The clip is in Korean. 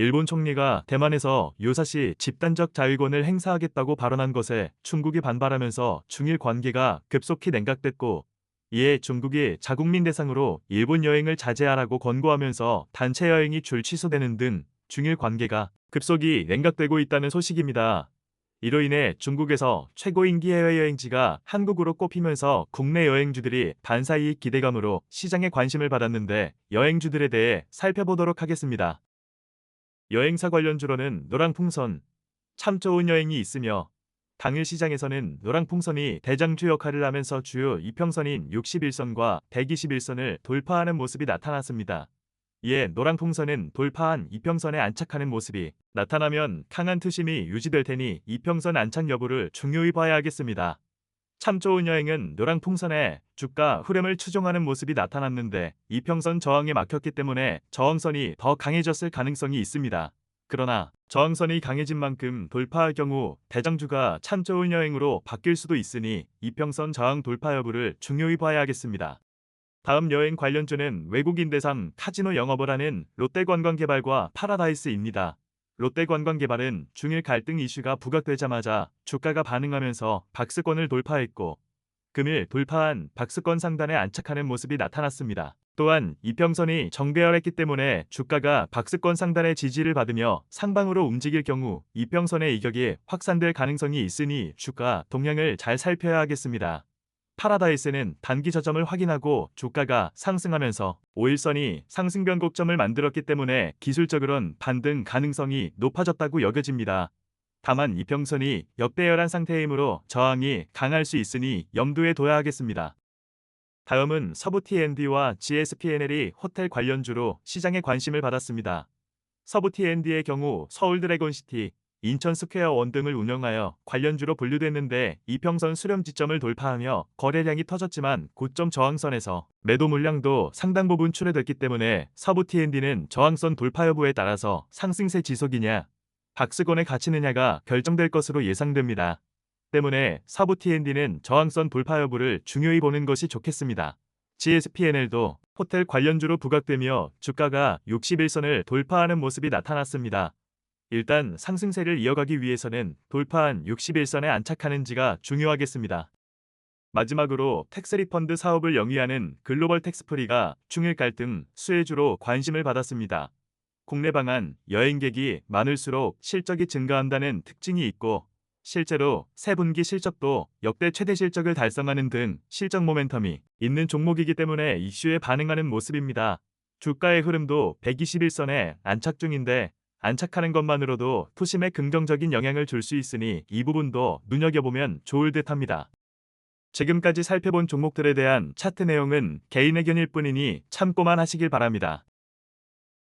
일본 총리가 대만에서 요사시 집단적 자위권을 행사하겠다고 발언한 것에 중국이 반발하면서 중일 관계가 급속히 냉각됐고 이에 중국이 자국민 대상으로 일본 여행을 자제하라고 권고하면서 단체 여행이 줄 취소되는 등 중일 관계가 급속히 냉각되고 있다는 소식입니다. 이로 인해 중국에서 최고 인기 해외여행지가 한국으로 꼽히면서 국내 여행주들이 반사이익 기대감으로 시장에 관심을 받았는데 여행주들에 대해 살펴보도록 하겠습니다. 여행사 관련 주로는 노랑 풍선, 참 좋은 여행이 있으며 당일 시장에서는 노랑 풍선이 대장주 역할을 하면서 주요 이평선인 61선과 121선을 돌파하는 모습이 나타났습니다. 이에 노랑 풍선은 돌파한 이평선에 안착하는 모습이 나타나면 강한 투심이 유지될 테니 이평선 안착 여부를 중요히 봐야 하겠습니다. 참 좋은 여행은 노랑 풍선에 주가 흐름을 추종하는 모습이 나타났는데 이평선 저항에 막혔기 때문에 저항선이 더 강해졌을 가능성이 있습니다. 그러나 저항선이 강해진 만큼 돌파할 경우 대장주가 참 좋은 여행으로 바뀔 수도 있으니 이평선 저항 돌파 여부를 중요히 봐야 하겠습니다. 다음 여행 관련주는 외국인 대상 카지노 영업을 하는 롯데관광개발과 파라다이스입니다. 롯데관광개발은 중일 갈등 이슈가 부각되자마자 주가가 반응하면서 박스권을 돌파했고 금일 돌파한 박스권 상단에 안착하는 모습이 나타났습니다. 또한 이평선이 정배열했기 때문에 주가가 박스권 상단의 지지를 받으며 상방으로 움직일 경우 이평선의 이격이 확산될 가능성이 있으니 주가 동향을 잘 살펴야 하겠습니다. 파라다이스는 단기 저점을 확인하고 주가가 상승하면서 5일선이 상승 변곡점을 만들었기 때문에 기술적으론 반등 가능성이 높아졌다고 여겨집니다. 다만 이평선이 역대열한 상태이므로 저항이 강할 수 있으니 염두에 둬야 하겠습니다. 다음은 서부 T&D와 GSPNL이 호텔 관련주로 시장에 관심을 받았습니다. 서부 T&D의 경우 서울 드래곤시티, 인천 스퀘어원 등을 운영하여 관련주로 분류됐는데 이평선 수렴 지점을 돌파하며 거래량이 터졌지만 고점 저항선에서 매도 물량도 상당 부분 출회됐기 때문에 서부 T&D는 저항선 돌파 여부에 따라서 상승세 지속이냐 박스권에 갇히느냐가 결정될 것으로 예상됩니다. 때문에 서부 T&D는 저항선 돌파 여부를 중요히 보는 것이 좋겠습니다. GSPNL도 호텔 관련주로 부각되며 주가가 61선을 돌파하는 모습이 나타났습니다. 일단 상승세를 이어가기 위해서는 돌파한 61선에 안착하는지가 중요하겠습니다. 마지막으로 텍스 리 펀드 사업을 영위하는 글로벌 텍스프리가 중일 갈등 수혜주로 관심을 받았습니다. 국내 방한 여행객이 많을수록 실적이 증가한다는 특징이 있고 실제로 세 분기 실적도 역대 최대 실적을 달성하는 등 실적 모멘텀이 있는 종목이기 때문에 이슈에 반응하는 모습입니다. 주가의 흐름도 121선에 안착 중인데 안착하는 것만으로도 투심에 긍정적인 영향을 줄 수 있으니 이 부분도 눈여겨보면 좋을 듯합니다. 지금까지 살펴본 종목들에 대한 차트 내용은 개인 의견일 뿐이니 참고만 하시길 바랍니다.